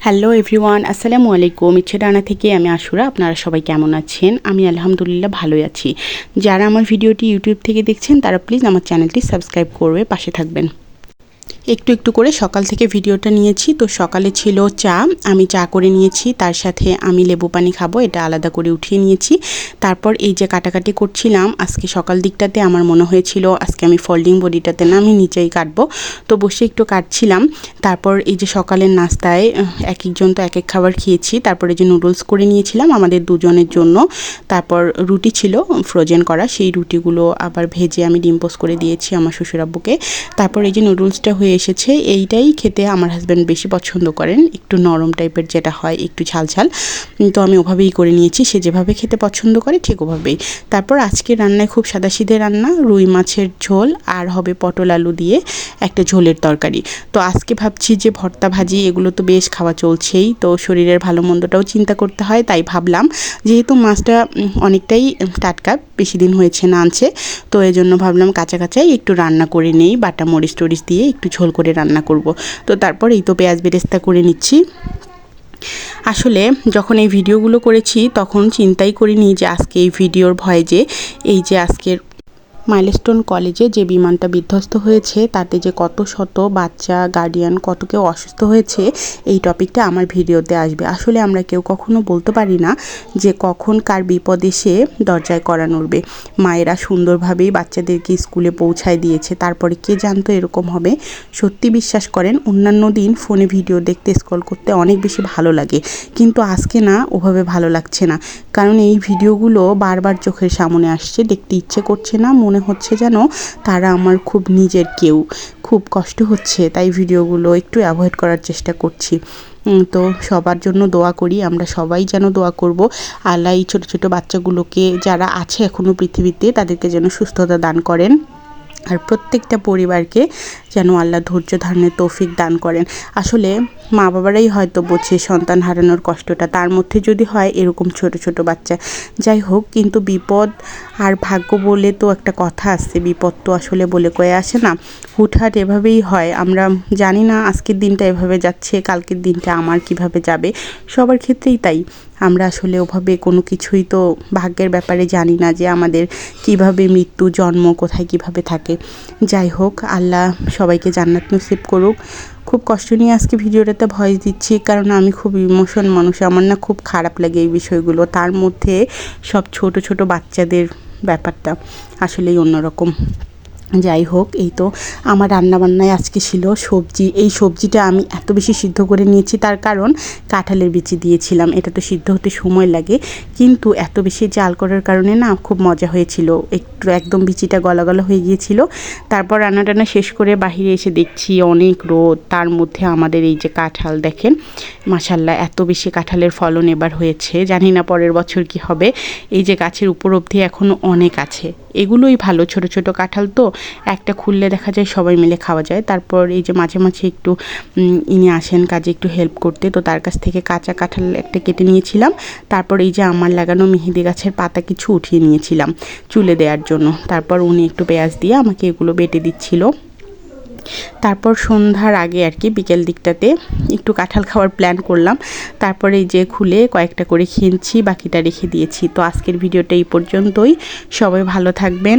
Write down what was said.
Hello everyone আসসালামু আলাইকুম ইচ্ছে ডানা থেকে আমি আশুরা আপনারা সবাই কেমন আছেন আমি আলহামদুলিল্লাহ ভালোই আছি যারা আমার ভিডিওটি ইউটিউব থেকে দেখছেন তারা প্লিজ আমার চ্যানেলটি সাবস্ক্রাইব করবে পাশে থাকবেন একটু একটু করে সকাল থেকে ভিডিওটা নিয়েছি। তো সকালে ছিল চা, আমি চা করে নিয়েছি, তার সাথে আমি লেবু পানি খাব, এটা আলাদা করে উঠিয়ে নিয়েছি। তারপর এই যে কাটাকাটি করছিলাম, আজকে সকাল দিকটাতে আমার মনে হয়েছিল আজকে আমি ফোল্ডিং বডিটাতে না, আমি নিচেই কাটবো। তো বসে একটু কাটছিলাম, তারপর এই যে সকালের নাস্তায় এক একজন তো এক এক খাবার খেয়েছি, তারপরে যে নুডলস করে নিয়েছিলাম আমাদের দুজনের জন্য। তারপর রুটি ছিল ফ্রোজেন করা, সেই রুটিগুলো আবার ভেজে আমি ডিম পোস্ট করে দিয়েছি আমার শ্বশুরাব্বুকে। তারপর এই যে নুডলসটা হয়ে এসেছে, এইটাই খেতে আমার হাজব্যান্ড বেশি পছন্দ করেন। একটু নরম টাইপের যেটা হয়, একটু ঝাল ঝাল। তো আমি ওভাবেই করে নিয়েছি, সে যেভাবে খেতে পছন্দ করে ঠিক ওভাবেই। তারপর আজকে রান্নায় খুব সাদাসিধে রান্না, রুই মাছের ঝোল আর হবে পটল আলু দিয়ে একটা ঝোলের তরকারি। তো আজকে ভাবছি যে ভর্তা ভাজি, এগুলো তো বেশ খাওয়া চলছেই, তো শরীরের ভালো মন্দটাও চিন্তা করতে হয়, তাই ভাবলাম যেহেতু মাছটা অনেকটাই টাটকা, বেশি দিন হয়েছে না আনছে, তো এই জন্য ভাবলাম কাঁচা কাঁচাই একটু রান্না করে নেই, বাটা মরিচ টরিচ দিয়ে একটু ঝোল করে রান্না করব। তো তারপর এই তো পেঁয়াজ বেরেস্তা করে নিচ্ছি। আসলে যখন এই ভিডিওগুলো করেছি তখন চিন্তাই করিনি যে আজকে এই ভিডিওর ভয়ে যে, এই যে আজকের মাইলস্টোন কলেজে যে বিমানটা বিধ্বস্ত হয়েছে, তাতে যে কত শত বাচ্চা গার্ডিয়ান কত কেউ অসুস্থ হয়েছে, এই টপিকটা আমার ভিডিওতে আসবে। আসলে আমরা কেউ কখনো বলতে পারি না যে কখন কার বিপদ এসে দরজায় করা নড়বে। মায়েরা সুন্দরভাবেই বাচ্চাদেরকে স্কুলে পৌঁছায় দিয়েছে, তারপরে কে জানতো এরকম হবে? সত্যি বিশ্বাস করেন, অন্যান্য দিন ফোনে ভিডিও দেখতে স্কল করতে অনেক বেশি ভালো লাগে। কিন্তু আজকে না, ওভাবে ভালো লাগছে না। কারণ এই ভিডিওগুলো বারবার চোখের সামনে আসছে, দেখতে ইচ্ছে করছে না, মনে মনে হচ্ছে যেন তারা আমার খুব নিজের কেউ। খুব কষ্ট হচ্ছে তাই ভিডিওগুলো একটু অ্যাভয়েড করার চেষ্টা করছি। তো সবার জন্য দোয়া করি, আমরা সবাই যেন দোয়া করব। আল্লাহ এই ছোটো ছোটো বাচ্চাগুলোকে যারা আছে এখনও পৃথিবীতে, তাদেরকে যেন সুস্থতা দান করেন। আর প্রত্যেকটা পরিবারকে যেন আল্লাহ ধৈর্য ধারণের তৌফিক দান করেন। আসলে মা বাবারাই হয়তো বোঝে সন্তান হারানোর কষ্টটা। তার মধ্যে যদি হয় এরকম ছোট ছোট বাচ্চা। যাই হোক, কিন্তু বিপদ আর ভাগ্য বলে তো একটা কথা আসছে বিপদ তো আসলে বলে কয়ে আসে না। হুটহাট এভাবেই হয়। আমরা জানি না আজকের দিনটা এভাবে যাচ্ছে, কালকের দিনটা আমার কীভাবে যাবে। সবার ক্ষেত্রেই তাই। আমরা আসলে ওভাবে কোনো কিছুই তো ভাগ্যের ব্যাপারে জানি না যে আমাদের কীভাবে মৃত্যু, জন্ম কোথায় কীভাবে থাকে। যাই হোক, আল্লাহ সবাইকে জান্নাত নসিব করুক। খুব কষ্ট নিয়ে আজকে ভিডিওটাতে ভয়েস দিচ্ছি, কারণ আমি খুব ইমোশন মানুষ। আমার না খুব খারাপ লাগে এই বিষয়গুলো। তার মধ্যে সব ছোট ছোট বাচ্চাদের ব্যাপারটা আসলেই অন্যরকম। যাই হোক, এই তো আমার রান্নাবান্নায় আজকে ছিল সবজি। এই সবজিটা আমি এত বেশি সিদ্ধ করে নিয়েছি, তার কারণ কাঁঠালের বিচি দিয়েছিলাম। এটা তো সিদ্ধ হতে সময় লাগে। কিন্তু এত বেশি জাল করার কারণে না খুব মজা হয়েছিল। একটু একদম বিচিটা গলা গলা হয়ে গিয়েছিল। তারপর রান্না টান্না শেষ করে বাহিরে এসে দেখছি অনেক রোদ। তার মধ্যে আমাদের এই যে কাঁঠাল দেখেন মাসাল্লাহ এত বেশি কাঁঠালের ফলন এবার হয়েছে। জানি না পরের বছর কি হবে। এই যে গাছের উপর অবধি এখনও অনেক আছে। এগুলোই ভালো, ছোট ছোট কাঁঠাল তো। একটা খুললে দেখা যায় সবাই মিলে খাওয়া যায়। তারপর এই যে মাঝে মাঝে একটু ইনি আসেন কাজে একটু হেল্প করতে, তো তার কাছ থেকে কাঁচা কাঁঠাল একটা কেটে নিয়েছিলাম। তারপর এই যে আমার লাগানো মেহেদি গাছের পাতা কিছু উঠিয়ে নিয়েছিলাম চুলে দেওয়ার জন্য। তারপর উনি একটু পেঁয়াজ দিয়ে আমাকে এগুলো বেটে দিচ্ছিল। তারপর সন্ধ্যার আগে আর কি বিকেল দিকটাতে একটু কাঁঠাল খাওয়ার প্ল্যান করলাম। তারপরে যে খুলে কয়েকটা করে খেয়েছি বাকিটা রেখে দিয়েছি। তো আজকের ভিডিওটা এই পর্যন্তই। সবাই ভালো থাকবেন।